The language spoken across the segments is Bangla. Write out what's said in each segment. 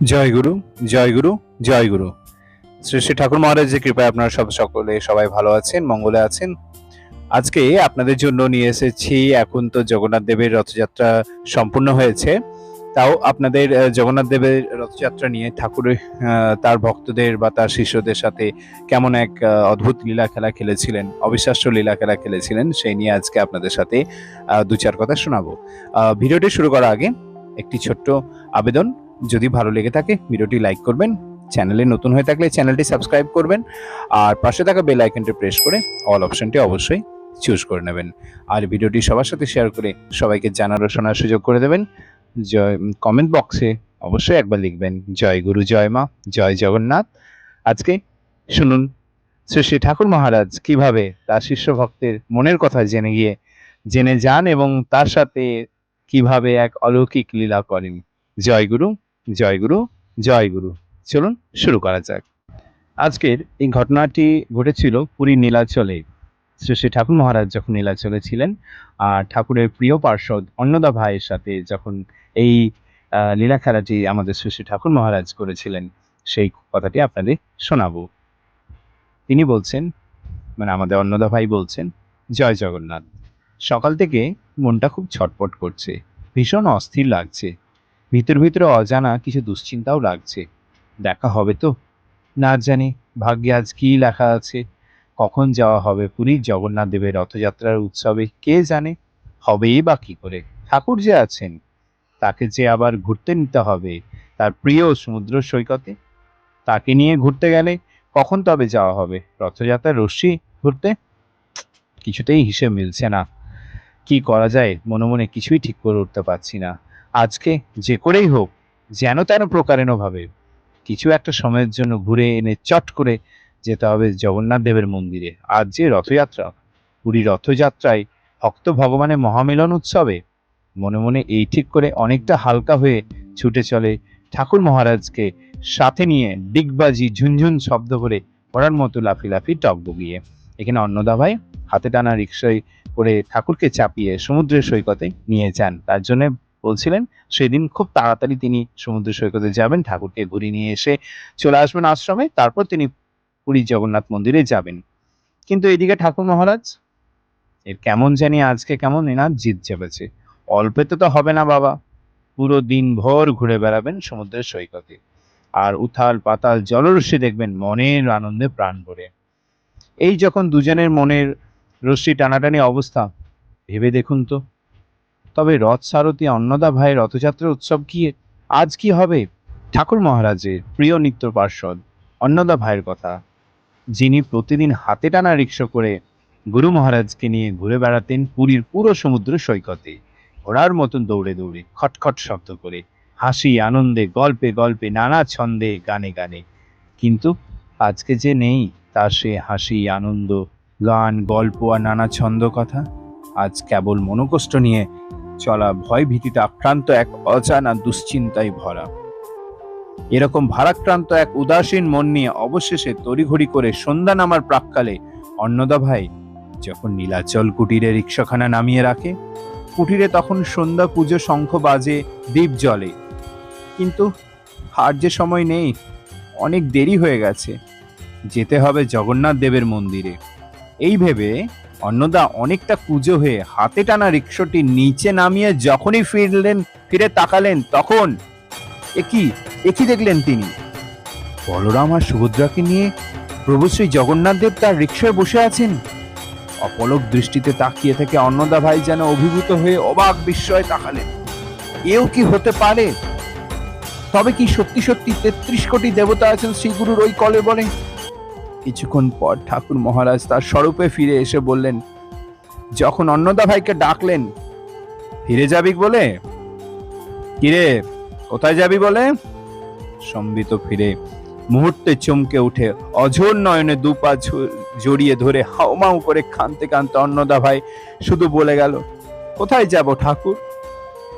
জয় গুরু জয় গুরু জয় গুরু। শ্রী শ্রী ঠাকুর মহারাজের কৃপায় আপনারা সব সকলে সবাই ভালো আছেন মঙ্গলে আছেন আজকে আপনাদের জন্য নিয়ে এসেছি এখন তো জগন্নাথ দেবের রথযাত্রা সম্পূর্ণ হয়েছে। তাও আপনাদের জগন্নাথ দেবের রথযাত্রা নিয়ে ঠাকুর আহ, তার ভক্তদের বা তার শিষ্যদের সাথে কেমন এক অদ্ভুত লীলা খেলা খেলেছিলেন অবিশ্বাস্য লীলা খেলা খেলেছিলেন সেই নিয়ে আজকে আপনাদের সাথে দু চার কথা শোনাবো। ভিডিওটি শুরু করার আগে একটি ছোট্ট আবেদন যদি ভালো লেগে থাকে, ভিডিওটি লাইক করবেন, চ্যানেলে নতুন হয়ে থাকলে চ্যানেলটি সাবস্ক্রাইব করবেন, আর পাশে থাকা বেল আইকনটি প্রেস করে অল অপশনটি অবশ্যই চুজ করে নেবেন। আর ভিডিওটি সবার সাথে শেয়ার করে সবাইকে জানার শোনার সুযোগ করে দেবেন। জয় কমেন্ট বক্সে অবশ্যই একবার লিখবেন, জয় গুরু, জয় মা, জয় জগন্নাথ। আজকে শুনুন, শ্রী শ্রী ঠাকুর মহারাজ কীভাবে তার শিষ্য ভক্তের মনের কথা জেনে গিয়ে, জেনে যান এবং তার সাথে কীভাবে এক অলৌকিক লীলা করেন। জয় গুরু জয় গুরু জয় গুরু চলুন শুরু করা যাক। আজকের এই ঘটনাটি ঘটেছিল পুরী নীলাচলে। শ্রী শ্রী ঠাকুর মহারাজ যখন নীলাচলে ছিলেন, আর ঠাকুরের প্রিয় পার্ষদ অন্নদা ভাইয়ের সাথে যখন এই লীলা খেলাটি আমাদের শ্রী শ্রী ঠাকুর মহারাজ করেছিলেন, সেই কথাটি আপনাদের শোনাবো। তিনি বলছেন মানে আমাদের অন্নদা ভাই বলছেন, জয় জগন্নাথ। সকাল থেকে মনটা খুব ছটপট করছে, ভীষণ অস্থির লাগছে। ভিতর ভিতরে অজানা কিছু দুশ্চিন্তাও লাগছে। দেখা হবে তো? না জানি, ভাগ্যে আজ কী লেখা আছে? কখন যাওয়া হবে পুরীর জগন্নাথ দেবের রথযাত্রার উৎসবে কে জানে? হবেই বা কী করে? ঠাকুর যে আছেন, তাকে যে আবার ঘুরতে নিতে হবে, তার প্রিয় সমুদ্র সৈকতে? তাকে নিয়ে ঘুরতে গেলে কখন তবে যাওয়া হবে? রথযাত্রার রশ্মি ঘুরতে? কিছুতেই হিসেব মিলছে না। কি করা যায়? মনে মনে কিছুই ঠিক করে উঠতে পারছি না। আজকে যে করেই হোক, যেন তেন প্রকারেণ ভাবে। কিছু একটা সময়ের জন্য ঘুরে এনে চট করে যেতে হবে জগন্নাথ দেবের মন্দিরে। আজ যে রথযাত্রা, পুরী রথযাত্রায় ভক্ত ভগবানের মহামিলন উৎসবে, মনে মনে এই ঠিক করে অনেকটা হালকা হয়ে ছুটে চলে ঠাকুর মহারাজকে সাথে নিয়ে ডিগবাজি ঝুনঝুন শব্দ করে পড়ার মতো লাফি লাফি টক বগিয়ে। এখানে অন্নদা ভাই হাতে টানা রিক্সায় করে ঠাকুরকে চাপিয়ে সমুদ্রের সৈকতে নিয়ে যান। তার জন্য বলছিলেন, সেদিন খুব তাড়াতাড়ি তিনি সমুদ্র সৈকতে যাবেন, ঠাকুরকে ঘুরিয়ে নিয়ে এসে চলে আসবেন আশ্রমে, তারপর তিনি পুরী জগন্নাথ মন্দিরে যাবেন। কিন্তু এদিকে ঠাকুর মহারাজ, এর কেমন জানি আজকে কেমন এনার জিত চেপেছে অল্পেতে তো হবে না বাবা, পুরো দিন ভর ঘুরে বেড়াবেন সমুদ্রের সৈকতে। আর উথাল পাতাল জলরশ্মি দেখবেন মনের আনন্দে প্রাণ ভরে। এই যখন দুজনের মনের রশ্মি টানাটানি অবস্থা, ভেবে দেখুন তো। তবে রথ সারথী অন্নদা ভাইয়ের রথযাত্রা উৎসব কি আজ কি হবে? ঠাকুর মহারাজের প্রিয় নিত্য পার্ষদ, অন্নদা ভাইয়ের কথা। যিনি প্রতিদিন হাতে টানা রিক্সা করে গুরু মহারাজকে নিয়ে ঘুরে বেড়াতেন পুরীর পুরো সমুদ্র সৈকতে। ঘোড়ার মতন দৌড়ে দৌড়ে, খটখট শব্দ করে, হাসি, আনন্দে, গল্পে গল্পে, নানা ছন্দে, গানে গানে। কিন্তু আজকে যে নেই তার সে হাসি, আনন্দ, গান, গল্প আর নানা ছন্দ কথা, আজ কেবল মনোকষ্ট নিয়ে চলা ভয় ভীতিতে আক্রান্ত এক অজানা দুশ্চিন্তায় ভরা। এরকম ভারাক্রান্ত এক উদাসীন মন নিয়ে অবশেষে তড়িঘড়ি করে সন্ধ্যা নামার প্রাককালে অন্নদা ভাই যখন নীলাচল কুটিরে রিক্সাখানা নামিয়ে রাখে, কুটিরে তখন সন্ধ্যা পুজো শঙ্খ বাজে দ্বীপ জ্বলে। কিন্তু আর যে সময় নেই, অনেক দেরি হয়ে গেছে। যেতে হবে জগন্নাথ দেবের মন্দিরে। এই ভেবে অন্নদা অনেকটা কুজো হয়ে হাতে টানা রিক্সাটি নিচে নামিয়ে যখনই ফিরলেন, ফিরে তাকালেন, তখন একই একই দেখলেন তিনি? বলরাম আর সুভদ্রাকে নিয়ে প্রভু শ্রী জগন্নাথ দেব তার রিক্সায় বসে আছেন। অপলক দৃষ্টিতে তাকিয়ে থেকে অন্নদা ভাই যেন অভিভূত হয়ে অবাক বিস্ময়ে তাকালেন। এও কি হতে পারে? তবে কি সত্যি সত্যি তেত্রিশ কোটি দেবতা আছেন শ্রীগুরুর ওই কলে বলে? কিছুক্ষণ পর ঠাকুর মহারাজ তার স্বরূপে ফিরে এসে বললেন, যখন অন্নদা ভাইকে ডাকলেন, ফিরে যাবি বলে? কিরে, কোথায় যাবি বলে? সম্বিত ফিরে মুহূর্তে চমকে উঠে অঝোর নয়নে দুপা জড়িয়ে ধরে হাউমাউ করে কানতে কানতে অন্নদা ভাই শুধু বলে গেল, কোথায় যাব ঠাকুর?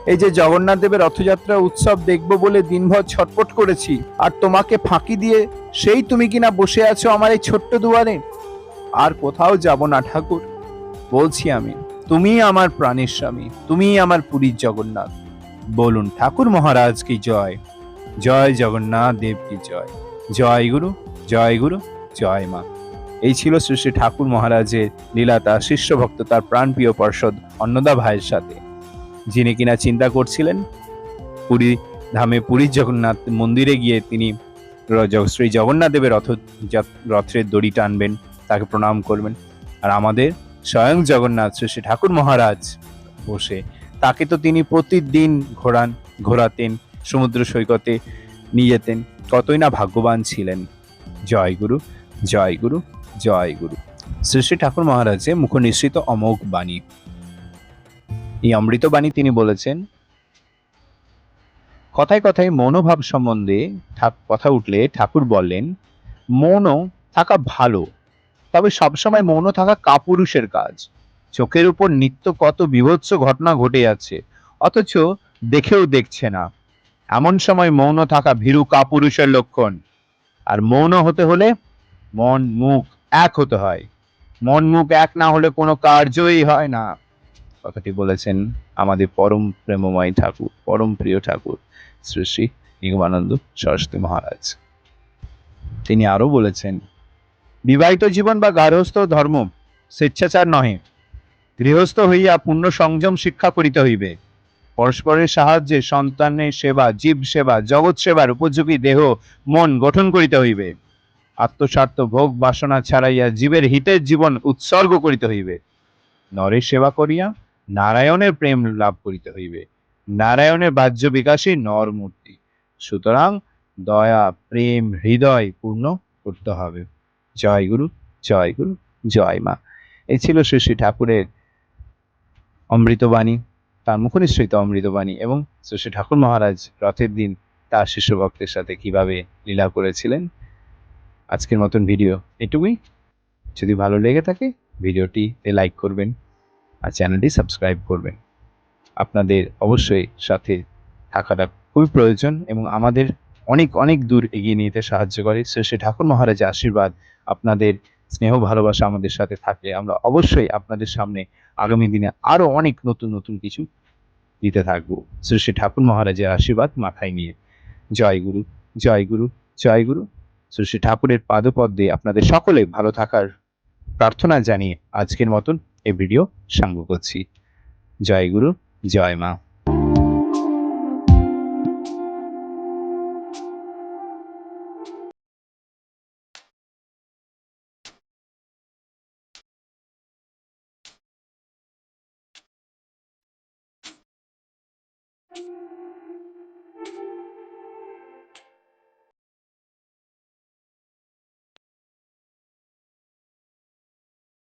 এই যে জগন্নাথ দেবের রথযাত্রা উৎসব দেখব বলে দিনভর ছটপট করেছি, আর তোমাকে ফাঁকি দিয়ে সেই তুমি কিনা বসে আছো আমার এই ছোট্ট দুয়ারে? আর কোথাও যাব না ঠাকুর, বলছি আমি তুমি আমার প্রাণের স্বামী তুমি আমার পুরীর জগন্নাথ। বলুন ঠাকুর মহারাজ কি জয়? জয় জগন্নাথ দেব কি জয়? জয় গুরু জয় গুরু, জয় মা। এই ছিল শ্রী শ্রী ঠাকুর মহারাজের লীলা তার শিষ্য ভক্ত তার প্রাণপ্রিয় পার্ষদ অন্নদা ভাইয়ের সাথে। যিনি কিনা চিন্তা করছিলেন, পুরী ধামে পুরীর জগন্নাথ মন্দিরে গিয়ে তিনি শ্রী জগন্নাথ দেবের রথ রথের দড়ি টানবেন, তাকে প্রণাম করবেন। আর আমাদের স্বয়ং জগন্নাথ শ্রী ঠাকুর মহারাজ বসে, তাকে তো তিনি প্রতিদিন ঘোরান, ঘোরাতেন, সমুদ্র সৈকতে নিয়ে যেতেন। কতই না ভাগ্যবান ছিলেন। জয় গুরু জয় গুরু জয় গুরু। শ্রী শ্রী ঠাকুর মহারাজের মুখ নিঃসৃত অমোঘ বাণী। এই অমৃতবাণী তিনি বলেছেন, কথায় কথায় মনোভাব সম্বন্ধে কথা উঠলে ঠাকুর বলেন মনও থাকা ভালো, তবে সবসময় মৌন থাকা কাপুরুষের কাজ। চোখের উপর নিত্য কত বিভৎস ঘটনা ঘটে যাচ্ছে অথচ দেখেও দেখছে না। এমন সময় মৌন থাকা ভীরু কাপুরুষের লক্ষণ, আর মৌন হতে হলে মন মুখ এক হতে হয়। মন মুখ এক না হলে কোনো কার্যই হয় না। কথাটি বলেছেন আমাদের পরম প্রেমময় ঠাকুর, পরম প্রিয় ঠাকুর, শ্রী শ্রী নিগমানন্দ সরস্বতী মহারাজ। তিনি আরও বলেছেন, বিবাহিত জীবন বা গার্হস্থ ধর্ম স্বেচ্ছাচার নহে। গৃহস্থ হইয়া পূর্ণ সংযম শিক্ষা করিতে হইবে। পরস্পরের সাহায্যে সন্তানের সেবা, জীব সেবা, জগৎ সেবার উপযোগী দেহ, মন গঠন করিতে হইবে। আত্মস্বার্থ, ভোগ বাসনা ছাড়াইয়া জীবের হিতের জীবন উৎসর্গ করিতে হইবে। নরের সেবা করিয়া নারায়ণের প্রেম লাভ করিতে হইবে। নারায়ণের বাহ্য বিকাশই নর মূর্তি। সুতরাং দয়া, প্রেম, হৃদয় পূর্ণ করতে হবে। জয় গুরু জয় গুরু, জয় মা। এই ছিল শ্রী শ্রী ঠাকুরের অমৃতবাণী। তার মুখনিসৃত অমৃতবাণী এবং শ্রী শ্রী ঠাকুর মহারাজ রথের দিন তার শিষ্য ভক্তের সাথে কীভাবে লীলা করেছিলেন। আজকের মতন ভিডিও এটুকুই। যদি ভালো লেগে থাকে ভিডিওটি লাইক করবেন। আর চ্যানেলটি সাবস্ক্রাইব করবেন। আপনাদের অবশ্যই সাথে থাকাটা খুবই প্রয়োজন এবং আমাদের অনেক অনেক দূর এগিয়ে নিতে সাহায্য করে। শ্রী ঠাকুর মহারাজের আশীর্বাদ আপনাদের স্নেহ, ভালোবাসা আমাদের সাথে থাকলে আমরা অবশ্যই আপনাদের সামনে আগামী দিনে আরও অনেক নতুন নতুন কিছু দিতে থাকব। শ্রী শ্রী ঠাকুর মহারাজের আশীর্বাদ মাথায় নিয়ে। জয় গুরু জয় গুরু জয় গুরু। শ্রী ঠাকুরের পাদপদ্মে আপনাদের সকলে ভালো থাকার প্রার্থনা জানিয়ে আজকের মতন এ ভিডিও সাঙ্গ করছি। জয় গুরু জয় মা।